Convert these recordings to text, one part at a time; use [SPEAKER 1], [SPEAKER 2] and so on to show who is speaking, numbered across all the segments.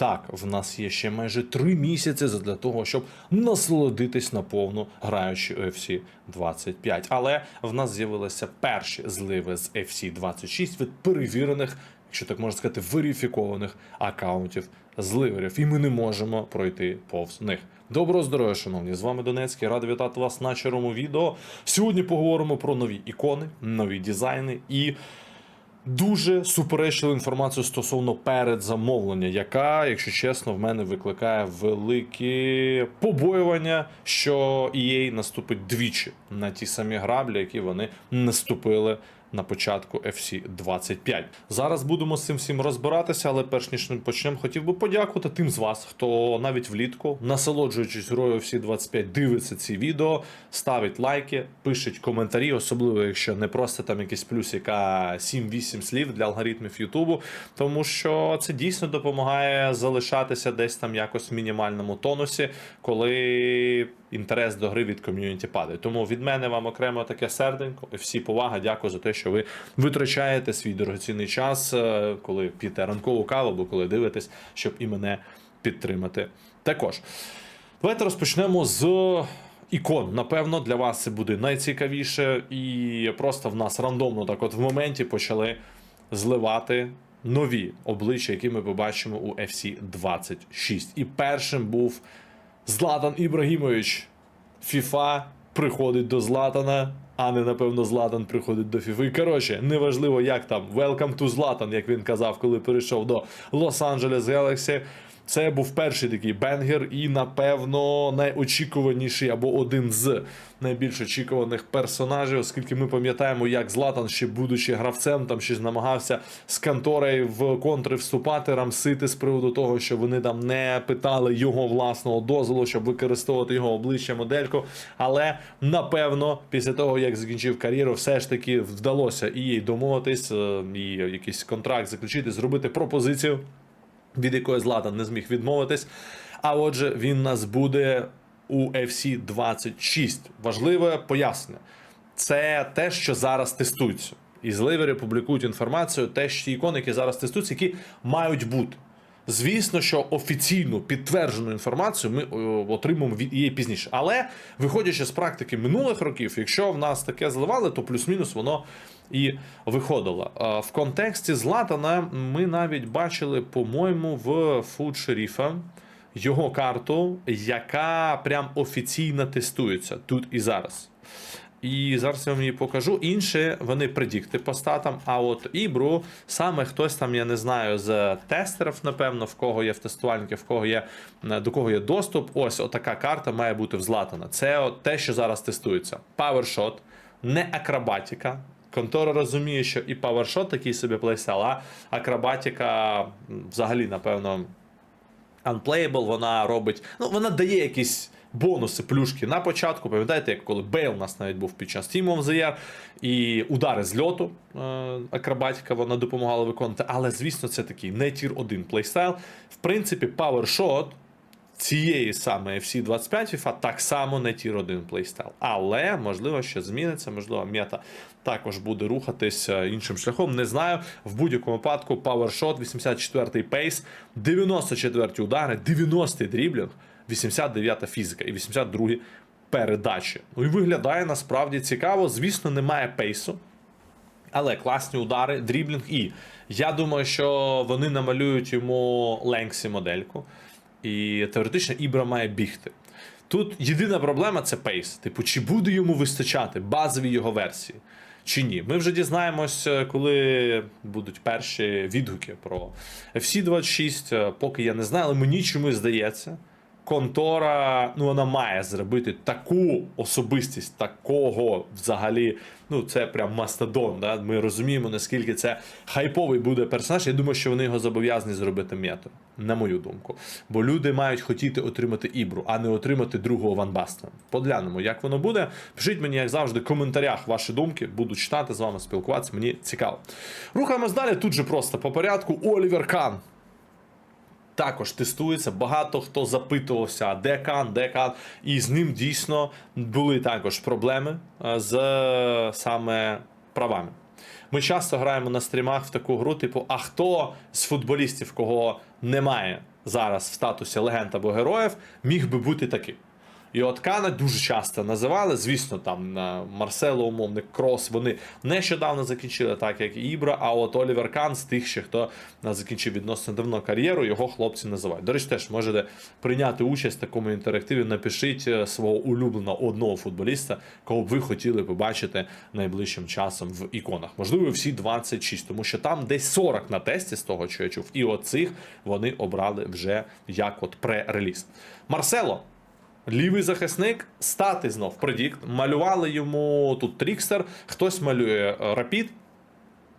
[SPEAKER 1] Так, в нас є ще майже три місяці для того, щоб насолодитись наповну граючи FC 25. Але в нас з'явилися перші зливи з FC 26 від перевірених, якщо так можна сказати, верифікованих акаунтів зливерів, і ми не можемо пройти повз них. Доброго здоров'я, шановні! З вами Донецький. Радий вітати вас на червому відео. Сьогодні поговоримо про нові ікони, нові дизайни і дуже суперечливу інформацію стосовно передзамовлення, яка, якщо чесно, в мене викликає великі побоювання, що EA наступить двічі на ті самі граблі, які вони наступили. На початку FC 25. Зараз будемо з цим всім розбиратися, але перш ніж почнемо, хотів би подякувати тим з вас, хто навіть влітку, насолоджуючись грою FC 25, дивиться ці відео, ставить лайки, пишуть коментарі, особливо якщо не просто там якийсь плюсика 7-8 слів для алгоритмів Ютубу, тому що це дійсно допомагає залишатися десь там якось в мінімальному тонусі, коли інтерес до гри від ком'юніті падає. Тому від мене вам окремо таке серденько. і Всі повага, дякую за те, що ви витрачаєте свій дорогоцінний час, е, коли п'єте ранкову каву або коли дивитесь, щоб і мене підтримати. Також давайте розпочнемо з. Ікон, напевно, для вас це буде найцікавіше, і просто в нас рандомно так от в моменті почали зливати нові обличчя, які ми побачимо у FC 26. І першим був Златан Ібрагімович. Фіфа приходить до Златана, а не напевно Златан приходить до Фіфи. Коротше, неважливо, як там. Welcome to Златан, як він казав, коли перейшов до Лос-Анджелес Galaxy. Це був перший такий бенгер, і, напевно, найочікуваніший або один з найбільш очікуваних персонажів, оскільки ми пам'ятаємо, як Златан, ще будучи гравцем, там ще намагався з контори в контри вступати, рамсити з приводу того, що вони там не питали його власного дозволу, щоб використовувати його обличчя модельку. Але напевно, після того як закінчив кар'єру, все ж таки вдалося і домовитись, е, і якийсь контракт заключити, зробити пропозицію від якої Златан не зміг відмовитись. А отже, він нас буде у FC 26. Важливе пояснення. Це те, що зараз тестується. І зливери публікують інформацію, те, що ті ікони, які зараз тестуються, які мають бути. Звісно, що офіційну підтверджену інформацію ми о, отримаємо від її пізніше. Але виходячи з практики минулих років, якщо в нас таке зливали, то плюс-мінус воно і виходило. В контексті Златана ми навіть бачили, по-моєму, в фуд шеріфа його карту, яка прям офіційно тестується тут і зараз. І зараз я вам її покажу. Інші вони предікти по статам. А от Ібру, саме хтось там, я не знаю, з тестерів, напевно, в кого є в тестувальників, в кого є до кого є доступ. Ось отака карта має бути взлатана. Це от те, що зараз тестується. PowerShot, не акробатика. Контора розуміє, що і PowerShot такий собі плейстайл, а акробатика взагалі, напевно, Unplayable, вона робить. Ну, вона дає якісь бонуси, плюшки на початку. Пам'ятаєте, як коли Бейл у нас навіть був під час Team of the Year, і удари з льоту е, акробатика вона допомагала виконувати. Але, звісно, це такий не тір 1 плейстайл. В принципі, PowerShot цієї саме FC 25 FIFA так само не тір 1 плейстайл. Але, можливо, ще зміниться, можливо, мета також буде рухатись іншим шляхом. Не знаю. В будь-якому випадку PowerShot, 84-й пейс, 94-ті удари, 90-й дріблінг, 89-та фізика і 82-й передачі. Ну і виглядає насправді цікаво. Звісно, немає пейсу. Але класні удари, дріблінг. І я думаю, що вони намалюють йому Ленксі модельку. І теоретично Ібра має бігти. Тут єдина проблема це пейс. Типу, чи буде йому вистачати базові його версії, чи ні. Ми вже дізнаємось, коли будуть перші відгуки про FC26, поки я не знаю, але мені чомусь здається. Контора, ну вона має зробити таку особистість, такого взагалі. Ну, це прям мастодон. Да? Ми розуміємо, наскільки це хайповий буде персонаж. Я думаю, що вони його зобов'язані зробити мету, на мою думку. Бо люди мають хотіти отримати ібру, а не отримати другого Ван Бастена. Поглянемо, як воно буде. Пишіть мені, як завжди, в коментарях ваші думки. Буду читати з вами, спілкуватися. Мені цікаво. Рухаємось далі. Тут же просто по порядку. Олівер Кан також тестується. Багато хто запитувався, де кан, де кан, і з ним дійсно були також проблеми е, з саме правами. Ми часто граємо на стрімах в таку гру, типу, а хто з футболістів, кого немає зараз в статусі легенд або героїв міг би бути таким. І от Кана дуже часто називали. Звісно, там на Марсело, умовник Крос, вони нещодавно закінчили, так як і Ібра. А от Олівер Кан з тих, ще хто е, закінчив відносно давно кар'єру, його хлопці називають. До речі, теж можете прийняти участь в такому інтерактиві. Напишіть е, свого улюбленого одного футболіста, кого б ви хотіли побачити найближчим часом в іконах. Можливо, всі 26, тому що там десь 40 на тесті з того, що я чув. І оцих вони обрали вже як от пре-реліз. Марсело. Лівий захисник, стати знов предікт. Малювали йому тут Трікстер, хтось малює е, Рапід.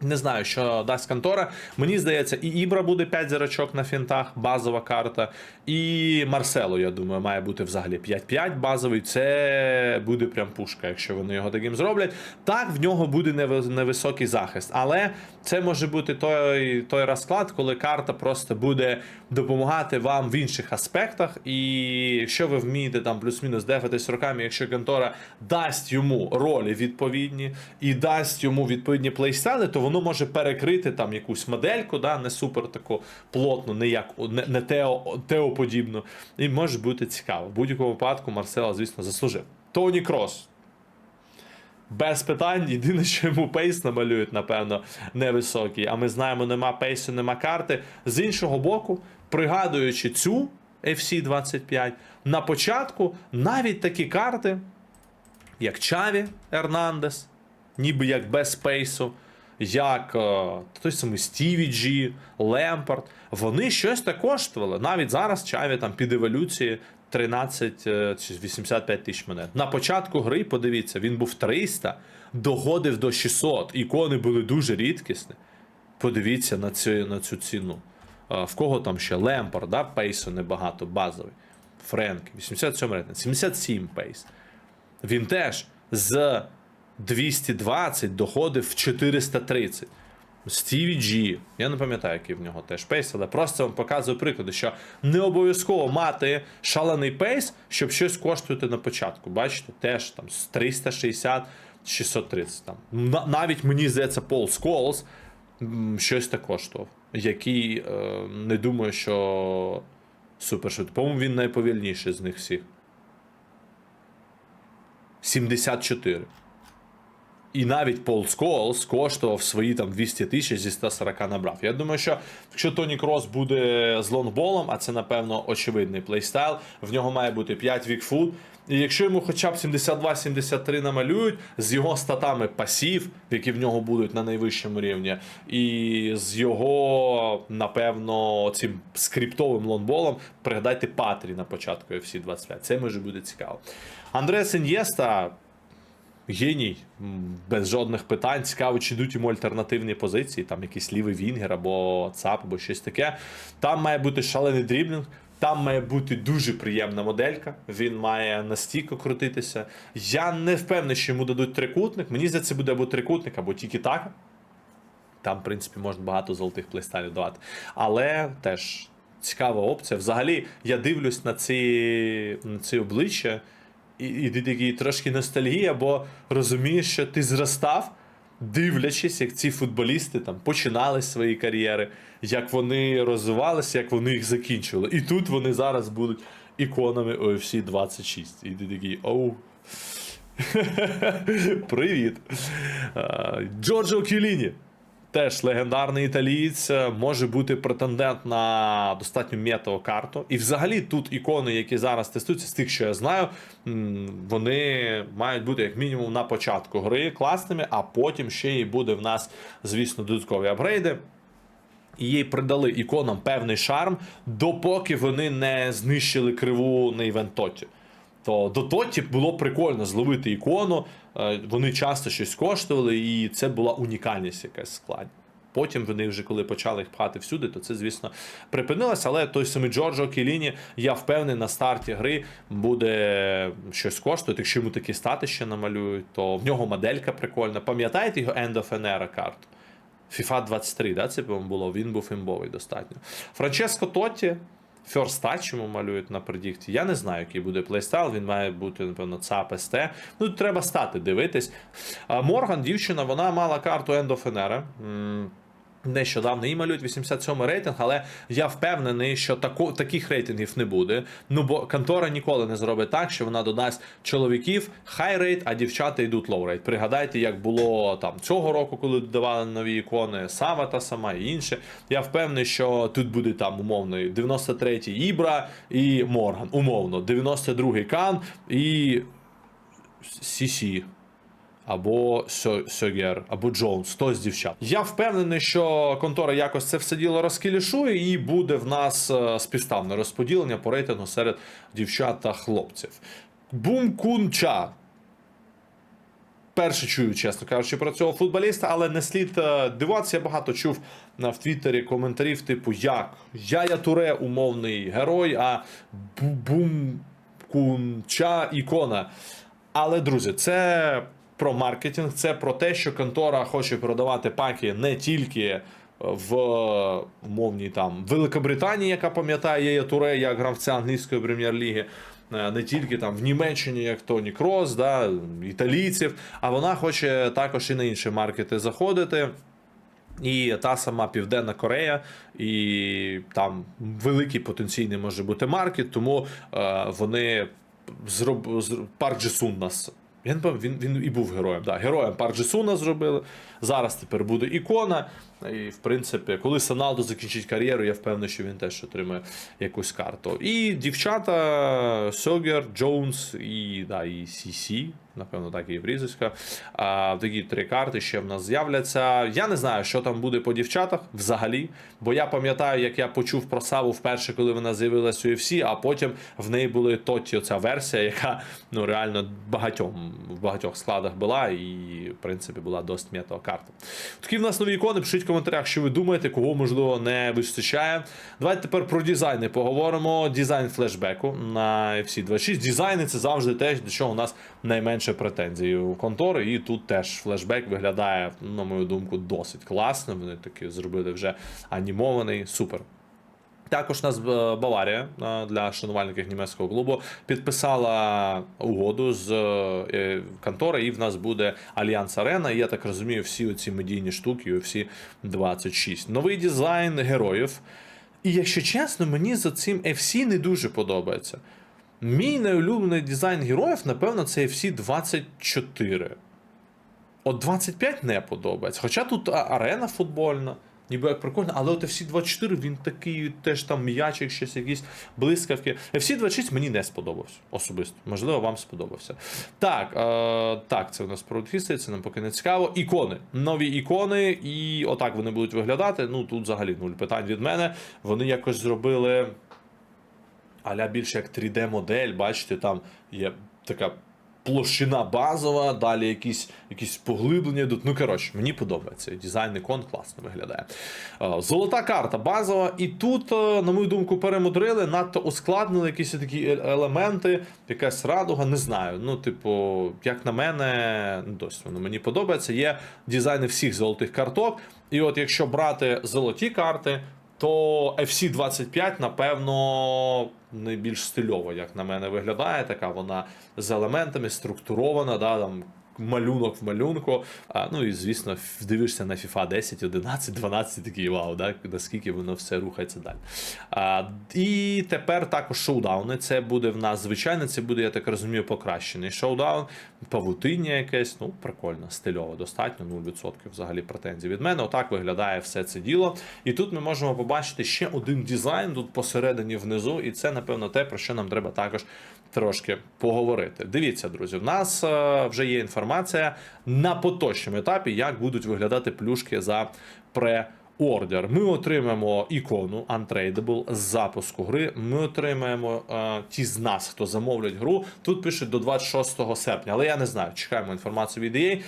[SPEAKER 1] Не знаю, що дасть контора. Мені здається, і Ібра буде 5 зірочок на фінтах, базова карта. І Марсело, я думаю, має бути взагалі 5-5 базовий. Це буде прям пушка, якщо вони його таким зроблять. Так, в нього буде невисокий захист. Але це може бути той, той розклад, коли карта просто буде допомагати вам в інших аспектах. І якщо ви вмієте там плюс-мінус дефатись руками, якщо контора дасть йому ролі відповідні і дасть йому відповідні плейстайли, то воно може перекрити там якусь модельку, да, не супер таку плотну, не як не, не тео, теоподібну. І може бути цікаво. В будь-якому випадку Марсела, звісно, заслужив. Тоні Крос. Без питань, єдине, що йому пейс намалюють, напевно, невисокий. А ми знаємо, нема пейсу, нема карти. З іншого боку, пригадуючи цю FC 25, на початку навіть такі карти, як Чаві Ернандес, ніби як без пейсу, як е, той самий Стіві Джі, Лемпард, вони щось так коштували. Навіть зараз Чаві там під еволюції 13 е, чи 85 тисяч монет. На початку гри, подивіться, він був 300, догодив до 600. Ікони були дуже рідкісні. Подивіться на цю, на цю ціну. А, в кого там ще? Лемпард, да? пейсу небагато, базовий. Френк, 87 рейтинг, 77 пейс. Він теж з 220 доходив в 430. Стіві Джі, я не пам'ятаю, який в нього теж пейс, але просто вам показую приклади, що не обов'язково мати шалений пейс, щоб щось коштувати на початку. Бачите, теж там з 360 630. Там. Навіть мені здається, Пол Сколс щось так коштував, який е, не думаю, що супершвидкий. По-моєму, він найповільніший з них всіх. 74. І навіть Пол Сколс коштував свої там 200 тисяч зі 140 набрав. Я думаю, що якщо Тоні Крос буде з лонгболом, а це, напевно, очевидний плейстайл, в нього має бути 5 вікфут. І якщо йому хоча б 72-73 намалюють з його статами пасів, які в нього будуть на найвищому рівні, і з його, напевно, цим скриптовим лонболом, пригадайте Патрі на початку FC 25. Це може бути цікаво. Андре Сеньєста геній, без жодних питань. Цікаво, чи йдуть йому альтернативні позиції, там якийсь лівий вінгер або ЦАП, або щось таке. Там має бути шалений дріблінг. Там має бути дуже приємна моделька. Він має настійко крутитися. Я не впевнений, що йому дадуть трикутник. Мені здається, буде або трикутник, або тільки так. Там, в принципі, можна багато золотих плейстайлів давати. Але теж цікава опція. Взагалі, я дивлюсь на ці, на ці обличчя, і, і трошки ностальгія, бо розумієш, що ти зростав, дивлячись, як ці футболісти там починали свої кар'єри, як вони розвивалися, як вони їх закінчували. І тут вони зараз будуть іконами UFC 26. І ти такий оу. Привіт. Джорджо Кіліні. Теж легендарний італієць, е, може бути претендент на достатньо метову карту. І взагалі тут ікони, які зараз тестуються, з тих, що я знаю, вони мають бути як мінімум на початку гри класними, а потім ще й буде в нас, звісно, додаткові апгрейди. І їй придали іконам певний шарм, допоки вони не знищили криву на івентоті. То до Тоті було прикольно зловити ікону, е, вони часто щось коштували, і це була унікальність якась складі. Потім вони вже коли почали їх пхати всюди, то це, звісно, припинилося. Але той самий Джорджо Кіліні, я впевнений, на старті гри буде щось коштувати. Якщо йому такі стати ще намалюють, то в нього моделька прикольна. Пам'ятаєте його End of an Era карту? FIFA 23, да, це було. Він був імбовий достатньо. Франческо Тотті. First Touch йому малюють на предікті. Я не знаю, який буде плейстайл. Він має бути, напевно, ЦАП. Ну, треба стати дивитись. Морган, дівчина, вона мала карту End of an Era. М, Нещодавно і малюють 87 рейтинг, але я впевнений, що тако, таких рейтингів не буде. Ну бо контора ніколи не зробить так, що вона додасть чоловіків хай рейт, а дівчата йдуть лоу рейт. Пригадайте, як було там цього року, коли додавали нові ікони, Сава та сама і інше. Я впевнений, що тут буде там умовно 93-й Ібра і Морган. Умовно, 92-й Кан і Сісі або Сьогер, або Джонс, хтось з дівчат. Я впевнений, що контора якось це все діло розкілішує, і буде в нас е, співставне розподілення по рейтингу серед дівчат та хлопців. Бум Кун-ча. Перше чую, чесно кажучи, про цього футболіста, але не слід е, дивуватися. Я багато чув в Твіттері коментарів, типу, як Яя Туре умовний герой, а Бум Кун-ча ікона. Але, друзі, це про маркетинг, це про те, що контора хоче продавати паки не тільки в умовній там Великобританії, яка пам'ятає Єя Туре як гравця англійської прем'єр-ліги. е, Не тільки там в Німеччині, як Тоні Крос, да, італійців, а вона хоче також і на інші маркети заходити. І та сама Південна Корея, і там великий потенційний може бути маркет, тому е, вони зроб... зр... Парк Джесун нас. Я не він, він і був героєм. Да, героєм Парджесуна зробили. Зараз тепер буде ікона. І, в принципі, коли Саналдо закінчить кар'єру, я впевнений, що він теж отримає якусь карту. І дівчата Сьогер, Джонс і, да, і Сісі, напевно, так і прізвиська. Такі три карти ще в нас з'являться. Я не знаю, що там буде по дівчатах взагалі. Бо я пам'ятаю, як я почув про Саву вперше, коли вона з'явилася у UFC, а потім в неї були Тоті, оця версія, яка ну реально багатьом в багатьох складах була, і в принципі була досить м'ятова карта. Такі в нас нові ікони. Пишіть коментарях, що ви думаєте, кого можливо не вистачає. Давайте тепер про дизайни поговоримо. Дизайн флешбеку на FC 26. Дизайни це завжди те, до чого у нас найменше претензій у контори. І тут теж флешбек виглядає, на мою думку, досить класно. Вони таки зробили вже анімований, супер. Також нас е, Баварія е, для шанувальників німецького клубу підписала угоду з е, контори, і в нас буде Альянс Арена. І я так розумію, всі ці медійні штуки, всі 26. Новий дизайн героїв. І якщо чесно, мені за цим FC не дуже подобається. Мій найулюблений дизайн героїв, напевно, це FC 24. От 25 не подобається. Хоча тут арена футбольна, ніби як прикольно, але от FC 24 він такий теж там м'ячик, щось якісь блискавки. FC 26 мені не сподобався особисто. Можливо, вам сподобався. Так, е, так, це у нас про це нам поки не цікаво. Ікони. Нові ікони, і отак вони будуть виглядати. Ну тут взагалі нуль питань від мене. Вони якось зробили. Аля більше як 3D-модель, бачите, там є така площина базова, далі якісь, якісь поглиблення йдуть. Ну, коротше, мені подобається. Дизайн ікон класно виглядає. Е, Золота карта базова. І тут, е, на мою думку, перемудрили, надто ускладнили якісь такі е- елементи, якась радуга, не знаю. Ну, типу, як на мене, ну, досить воно мені подобається. Є дизайни всіх золотих карток. І от якщо брати золоті карти, то FC25, напевно, найбільш стильово, як на мене, виглядає. Така вона з елементами структурована, да, там. Малюнок в малюнку. А, ну і звісно, дивишся на FIFA 10, 11, 12, такий вау, да, наскільки воно все рухається далі. А, і тепер також шоудауни. Це буде в нас звичайно, це буде, я так розумію, покращений шоудаун, павутиння якесь. Ну, прикольно, стильово, достатньо, 0% взагалі претензій від мене. Отак виглядає все це діло. І тут ми можемо побачити ще один дизайн тут посередині внизу, і це, напевно, те, про що нам треба також трошки поговорити. Дивіться, друзі, в нас е, вже є інформація на поточному етапі, як будуть виглядати плюшки за пре. Ордер. Ми отримаємо ікону Untradeable з запуску гри. Ми отримаємо е, ті з нас, хто замовлять гру. Тут пишуть до 26 серпня, але я не знаю. Чекаємо інформацію від EA.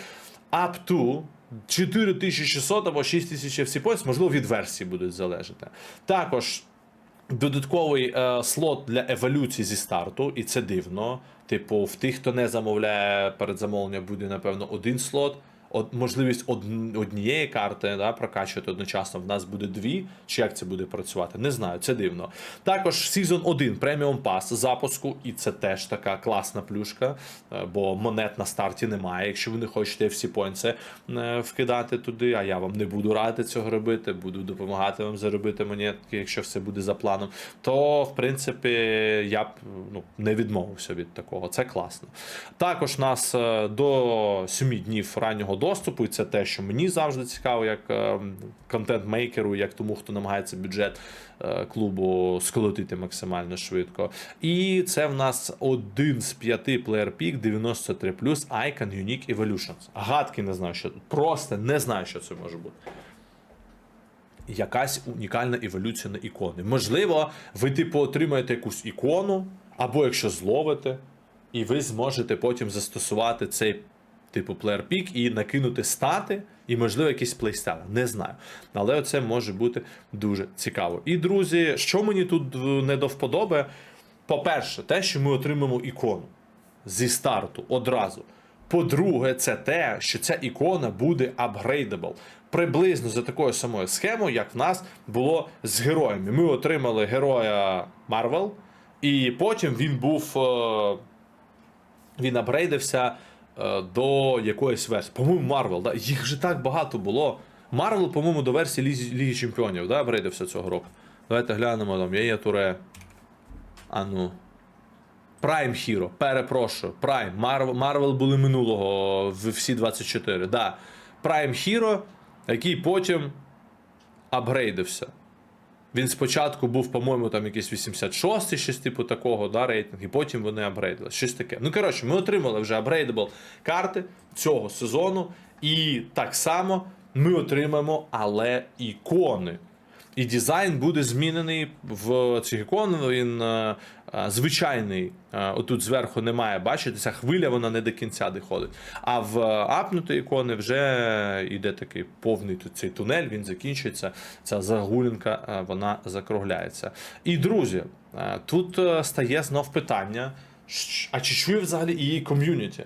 [SPEAKER 1] Up to 4600 або 6000 FC points, можливо, від версії будуть залежати. Також додатковий е, слот для еволюції зі старту, і це дивно. Типу, в тих, хто не замовляє перед замовленням, буде, напевно, один слот. Од- можливість од- однієї карти да, прокачувати одночасно. В нас буде дві. Чи як це буде працювати? Не знаю, це дивно. Також Season 1 преміум пас запуску, і це теж така класна плюшка, е, бо монет на старті немає. Якщо ви не хочете всі поінси е, вкидати туди, а я вам не буду радити цього робити, буду допомагати вам заробити монетки, якщо все буде за планом, то в принципі я б ну, не відмовився від такого. Це класно. Також нас е, до 7 днів раннього доступу, і це те, що мені завжди цікаво, як е, контент-мейкеру, як тому, хто намагається бюджет е, клубу сколотити максимально швидко. І це в нас один з п'яти Player Peak 93 Icon Unique Evolutions. Гадки не знаю, що просто не знаю, що це може бути якась унікальна еволюція на ікони. Можливо, ви типу отримаєте якусь ікону, або якщо зловите, і ви зможете потім застосувати цей типу player pick і накинути стати, і, можливо, якісь плейстайли. Не знаю. Але це може бути дуже цікаво. І, друзі, що мені тут е, не до вподоби? По-перше, те, що ми отримаємо ікону зі старту одразу. По-друге, це те, що ця ікона буде апгрейдабл. Приблизно за такою самою схемою, як в нас було з героями. Ми отримали героя Марвел, і потім він був. е, Він апгрейдився до якоїсь версії. По-моєму, Марвел, да? їх вже так багато було. Марвел, по-моєму, до версії Ліги, Ліги Чемпіонів, да, апгрейдився цього року. Давайте глянемо там. Є Туре. А ну. Prime Hero, перепрошую. Prime. Марвел, Марвел були минулого в всі 24. Да. Prime Hero, який потім апгрейдився. Він спочатку був, по-моєму, там якийсь 86 щось типу такого, да, рейтинг, і потім вони апгрейдили. Щось таке. Ну, коротше, ми отримали вже апгрейдабл карти цього сезону, і так само ми отримаємо, але ікони. І дизайн буде змінений в цих ікон. Він е, е, звичайний. Е, отут зверху немає, бачите, ця хвиля вона не до кінця доходить. А в апнутої ікони вже йде такий повний тут цей тунель, він закінчується. Ця загулянка е, вона закругляється. І друзі, тут стає знов питання: а чи чує взагалі її ком'юніті?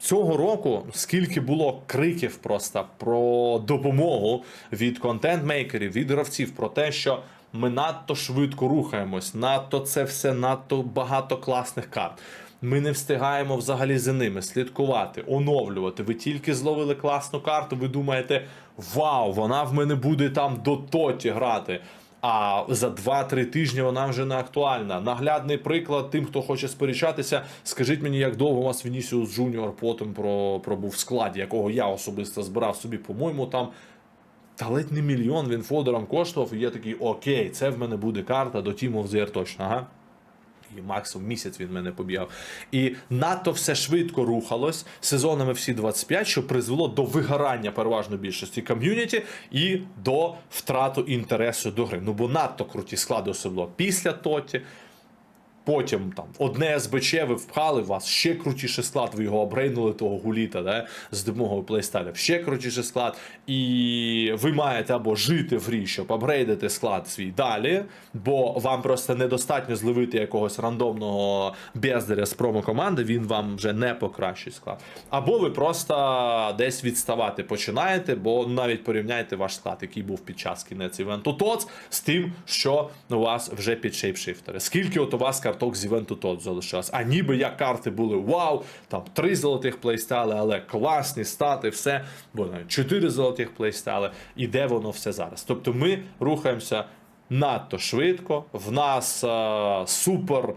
[SPEAKER 1] Цього року скільки було криків просто про допомогу від контент-мейкерів, від гравців про те, що ми надто швидко рухаємось, надто це все, надто багато класних карт. Ми не встигаємо взагалі за ними слідкувати, оновлювати. Ви тільки зловили класну карту, ви думаєте, вау, вона в мене буде там до тоті грати. А за 2-3 тижні вона вже не актуальна. Наглядний приклад тим, хто хоче сперечатися. Скажіть мені, як довго у вас Вінісіус Джуніор потім про, пробув в складі, якого я особисто збирав собі, по-моєму, там. Та ледь не мільйон він фодером коштував, і я такий, окей, це в мене буде карта до Team of the Year точно, ага. І максимум місяць він мене побігав. І надто все швидко рухалось сезонами всі 25, що призвело до вигорання переважно більшості ком'юніті і до втрату інтересу до гри. Ну бо надто круті склади особливо після Тоті. Потім там одне СБЧ ви впхали, вас ще крутіший склад, ви його обрейнули того гуліта да, з допомогою плейстайлів, ще крутіший склад. І ви маєте або жити в грі, щоб апгрейдити склад свій далі, бо вам просто недостатньо зловити якогось рандомного бездаря з промо-команди, він вам вже не покращить склад. Або ви просто десь відставати починаєте, бо навіть порівняйте ваш склад, який був під час кінець івенту ТОЦ, з тим, що у вас вже під шейпшифтери. Скільки от у вас карток з івенту тот залишилось? А ніби як карти були вау, там три золотих плейстали, але класні стати, все, бо чотири золотих плейстали. і де воно все зараз. Тобто ми рухаємося надто швидко, в нас а, супер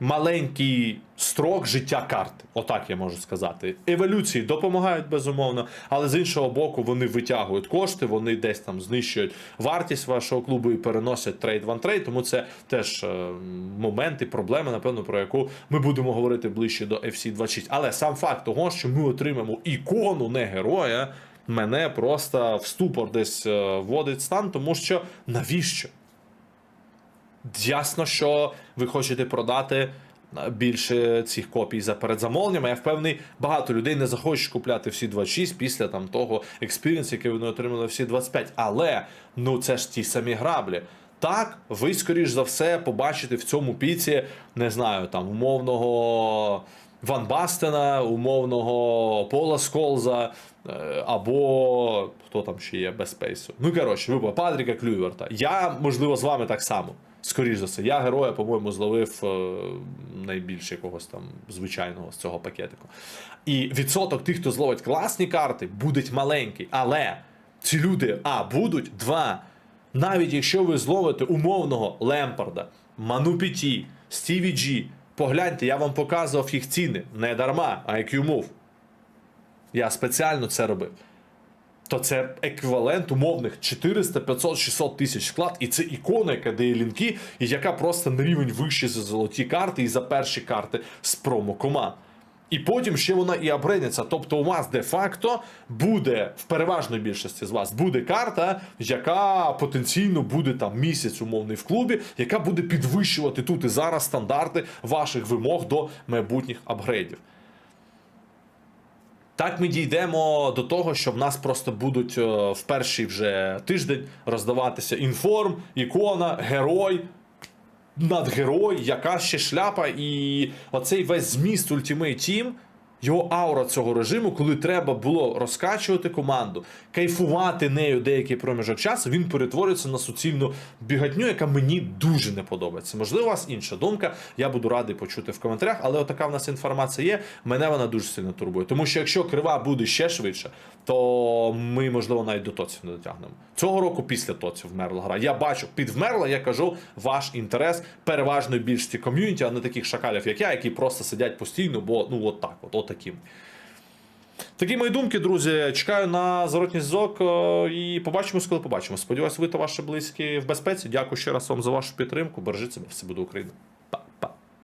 [SPEAKER 1] маленький строк життя карти. Отак я можу сказати. Еволюції допомагають безумовно, але з іншого боку, вони витягують кошти, вони десь там знищують вартість вашого клубу і переносять трейд ван трейд. Тому це теж е, момент і проблема, напевно, про яку ми будемо говорити ближче до FC 26. Але сам факт того, що ми отримаємо ікону, не героя. Мене просто в ступор десь е, вводить стан, тому що навіщо? Ясно, що ви хочете продати е, більше цих копій за передзамовленнями. Я впевнений, багато людей не захочуть купляти всі 26 після там того експіріенс, який вони отримали всі 25. Але ну це ж ті самі граблі. Так, ви, скоріш за все, побачите в цьому піці, не знаю, там умовного Ван Бастена, умовного Пола Сколза, е, або хто там ще є без спейсу. Ну, коротше, вибор Патріка Клюверта. Я, можливо, з вами так само. Скоріш за все, я героя, по-моєму, зловив е, найбільше якогось там звичайного з цього пакетику. І відсоток тих, хто зловить класні карти, буде маленький. Але ці люди, а, будуть, два. Навіть якщо ви зловите умовного Лемпарда, Ману Піті, Стіві Джі, погляньте, я вам показував їх ціни не дарма, а IQ Move. Я спеціально це робив. То це еквівалент умовних 400, 500, 600 тисяч вклад, і це ікона, яка дає лінки, і яка просто на рівень вище за золоті карти і за перші карти з промокоманд. І потім ще вона і апгрейдиться. Тобто у вас де-факто буде в переважної більшості з вас буде карта, яка потенційно буде там місяць умовний в клубі, яка буде підвищувати тут і зараз стандарти ваших вимог до майбутніх апгрейдів. Так ми дійдемо до того, що в нас просто будуть е, в перший вже тиждень роздаватися інформ, ікона, герой, надгерой, яка ще шляпа, і оцей весь зміст Ultimate Team, його аура цього режиму, коли треба було розкачувати команду, кайфувати нею деякий проміжок часу, він перетворюється на суцільну бігатню, яка мені дуже не подобається. Можливо, у вас інша думка. Я буду радий почути в коментарях, але отака в нас інформація є. Мене вона дуже сильно турбує. Тому що якщо крива буде ще швидше, то ми, можливо, навіть до тоців не дотягнемо. Цього року після тоців вмерла гра. Я бачу, під вмерла, я кажу, ваш інтерес переважної більшості ком'юніті, а не таких шакалів, як я, які просто сидять постійно, бо ну от так, от, от. Такі мої думки, друзі. Чекаю на зворотній зв'язок е, і побачимось, коли побачимо. Сподіваюсь, ви та ваші близькі в безпеці. Дякую ще раз вам за вашу підтримку. Бережіть себе, все буде Україна.